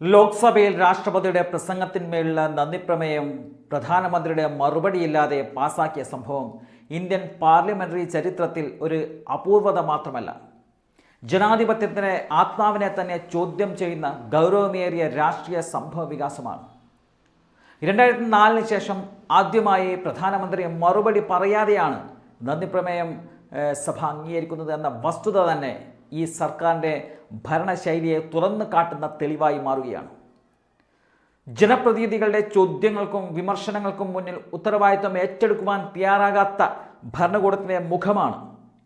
ലോക്സഭയിൽ രാഷ്ട്രപതിയുടെ പ്രസംഗത്തിന്മേലുള്ള നന്ദിപ്രമേയം പ്രധാനമന്ത്രിയുടെ മറുപടിയില്ലാതെ പാസാക്കിയ സംഭവം ഇന്ത്യൻ പാർലമെന്ററി ചരിത്രത്തിൽ ഒരു അപൂർവത മാത്രമല്ല. ജനാധിപത്യത്തിന്റെ ആത്മാവിനെ തന്നെ ചോദ്യം ചെയ്യുന്ന ഗൗരവമേറിയ രാഷ്ട്രീയ സംഭവ വികാസമാണ്. രണ്ടായിരത്തി നാലിന് ശേഷം ആദ്യമായി പ്രധാനമന്ത്രി മറുപടി പറയാതെയാണ് നന്ദിപ്രമേയം പ്രമേയം സഭ അംഗീകരിക്കുന്നത് എന്ന വസ്തുത തന്നെ ഈ സർക്കാരിന്റെ ഭരണശൈലിയെ തുറന്നു കാട്ടുന്ന തെളിവായി മാറുകയാണ്. ജനപ്രതിനിധികളുടെ ചോദ്യങ്ങൾക്കും വിമർശനങ്ങൾക്കും മുന്നിൽ ഉത്തരവാദിത്വം ഏറ്റെടുക്കുവാൻ തയ്യാറാകാത്ത ഭരണകൂടത്തിന്റെ മുഖമാണ്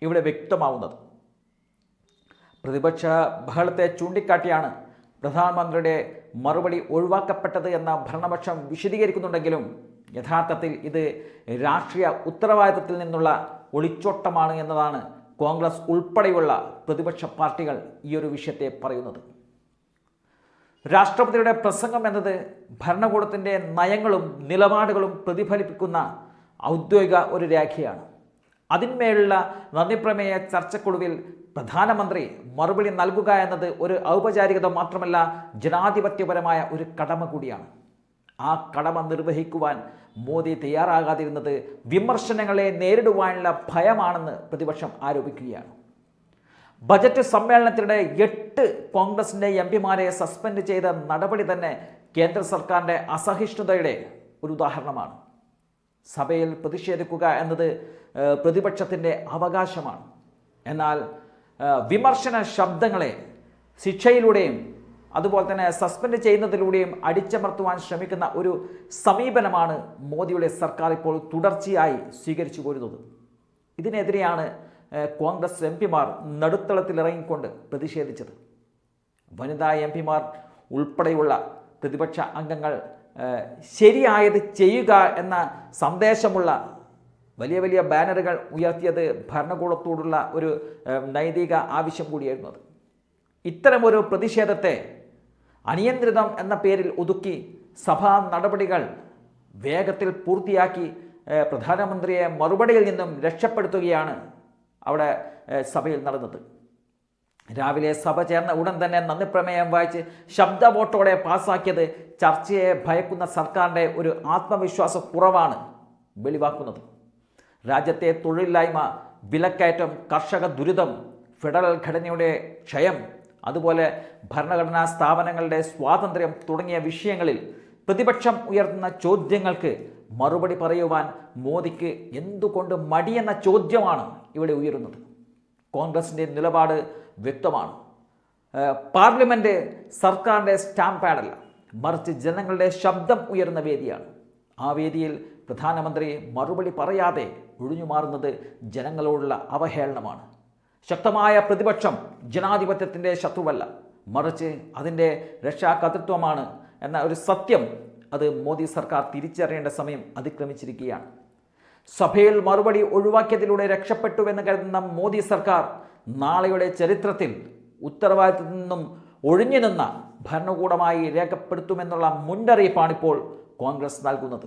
ഇവിടെ വ്യക്തമാവുന്നത്. പ്രതിപക്ഷ ബഹളത്തെ ചൂണ്ടിക്കാട്ടിയാണ് പ്രധാനമന്ത്രിയുടെ മറുപടി ഒഴിവാക്കപ്പെട്ടത് എന്ന ഭരണപക്ഷം വിശദീകരിക്കുന്നുണ്ടെങ്കിലും യഥാർത്ഥത്തിൽ ഇത് രാഷ്ട്രീയ ഉത്തരവാദിത്വത്തിൽ നിന്നുള്ള ഒളിച്ചോട്ടമാണ് എന്നതാണ് കോൺഗ്രസ് ഉൾപ്പെടെയുള്ള പ്രതിപക്ഷ പാർട്ടികൾ ഈ ഒരു വിഷയത്തെ പറയുന്നത്. രാഷ്ട്രപതിയുടെ പ്രസംഗം എന്നത് ഭരണകൂടത്തിന്റെ നയങ്ങളും നിലപാടുകളും പ്രതിഫലിപ്പിക്കുന്ന ഔദ്യോഗിക ഒരു രേഖയാണ്. അതിന്മേലുള്ള നന്ദിപ്രമേയ ചർച്ചക്കൊടുവിൽ പ്രധാനമന്ത്രി മറുപടി നൽകുക എന്നത് ഒരു ഔപചാരികത മാത്രമല്ല ജനാധിപത്യപരമായ ഒരു കടമ കൂടിയാണ്. ആ കടമ നിർവഹിക്കുവാൻ മോദി തയ്യാറാകാതിരുന്നത് വിമർശനങ്ങളെ നേരിടുവാനുള്ള ഭയമാണെന്ന് പ്രതിപക്ഷം ആരോപിക്കുകയാണ്. ബജറ്റ് സമ്മേളനത്തിനിടെ എട്ട് കോൺഗ്രസിന്റെ എം പിമാരെ സസ്പെൻഡ് ചെയ്ത നടപടി തന്നെ കേന്ദ്ര സർക്കാരിന്റെ അസഹിഷ്ണുതയുടെ ഒരു ഉദാഹരണമാണ്. സഭയിൽ പ്രതിഷേധിക്കുക എന്നത് പ്രതിപക്ഷത്തിന്റെ അവകാശമാണ്. എന്നാൽ വിമർശന ശബ്ദങ്ങളെ ശിക്ഷയിലൂടെയും അതുപോലെ തന്നെ സസ്പെൻഡ് ചെയ്യുന്നതിലൂടെയും അടിച്ചമർത്തുവാൻ ശ്രമിക്കുന്ന ഒരു സമീപനമാണ് മോദിയുടെ സർക്കാർ ഇപ്പോൾ തുടർച്ചയായി സ്വീകരിച്ചു പോരുന്നത്. ഇതിനെതിരെയാണ് കോൺഗ്രസ് എം പിമാർ നടുത്തളത്തിലിറങ്ങിക്കൊണ്ട് പ്രതിഷേധിച്ചത്. വനിതാ എം പിമാർ ഉൾപ്പെടെയുള്ള പ്രതിപക്ഷ അംഗങ്ങൾ ശരിയായത് ചെയ്യുക എന്ന സന്ദേശമുള്ള വലിയ വലിയ ബാനറുകൾ ഉയർത്തിയത് ഭരണകൂടത്തോടുള്ള ഒരു നൈതിക ആവശ്യം കൂടിയായിരുന്നു അത്. ഇത്തരമൊരു പ്രതിഷേധത്തെ അനിയന്ത്രിതം എന്ന പേരിൽ ഒതുക്കി സഭാ നടപടികൾ വേഗത്തിൽ പൂർത്തിയാക്കി പ്രധാനമന്ത്രിയെ മറുപടിയിൽ നിന്നും രക്ഷപ്പെടുത്തുകയാണ് അവിടെ സഭയിൽ നടന്നത്. രാവിലെ സഭ ചേർന്ന ഉടൻ തന്നെ നന്ദി പ്രമേയം വായിച്ച് ശബ്ദ വോട്ടോടെ പാസാക്കിയത് ചർച്ചയെ ഭയക്കുന്ന സർക്കാരിന്റെ ഒരു ആത്മവിശ്വാസ കുറവാണ് വെളിവാക്കുന്നത്. രാജ്യത്തെ തൊഴിലില്ലായ്മ വിലക്കയറ്റം കർഷക ദുരിതം ഫെഡറൽ ഘടനയുടെ ക്ഷയം അതുപോലെ ഭരണഘടനാ സ്ഥാപനങ്ങളുടെ സ്വാതന്ത്ര്യം തുടങ്ങിയ വിഷയങ്ങളിൽ പ്രതിപക്ഷം ഉയർത്തുന്ന ചോദ്യങ്ങൾക്ക് മറുപടി പറയുവാൻ മോദിക്ക് എന്തുകൊണ്ട് മടിയെന്ന ചോദ്യമാണ് ഇവിടെ ഉയരുന്നത്. കോൺഗ്രസിന്റെ നിലപാട് വ്യക്തമാണ്. പാർലമെന്റ് സർക്കാരിന്റെ സ്റ്റാമ്പ് പാഡല്ല മറിച്ച് ജനങ്ങളുടെ ശബ്ദം ഉയർന്ന വേദിയാണ്. ആ വേദിയിൽ പ്രധാനമന്ത്രി മറുപടി പറയാതെ ഒഴിഞ്ഞു മാറുന്നത് ജനങ്ങളോടുള്ള അവഹേളനമാണ്. ശക്തമായ പ്രതിപക്ഷം ജനാധിപത്യത്തിന്റെ ശത്രുവല്ല. മറിച്ച് അതിന്റെ രക്ഷാകർത്തൃത്വമാണ് എന്ന ഒരു സത്യം അത് മോദി സർക്കാർ തിരിച്ചറിയേണ്ട സമയം അതിക്രമിച്ചിരിക്കുകയാണ്. സഭയിൽ മറുപടി ഒഴിവാക്കിയതിലൂടെ രക്ഷപ്പെട്ടുവെന്ന് കരുതുന്ന മോദി സർക്കാർ നാളെയുടെ ചരിത്രത്തിൽ ഉത്തരവാദിത്തത്തിൽ നിന്നും ഒഴിഞ്ഞു നിന്ന ഭരണകൂടമായി രേഖപ്പെടുത്തുമെന്നുള്ള മുന്നറിയിപ്പാണിപ്പോൾ കോൺഗ്രസ് നൽകുന്നത്.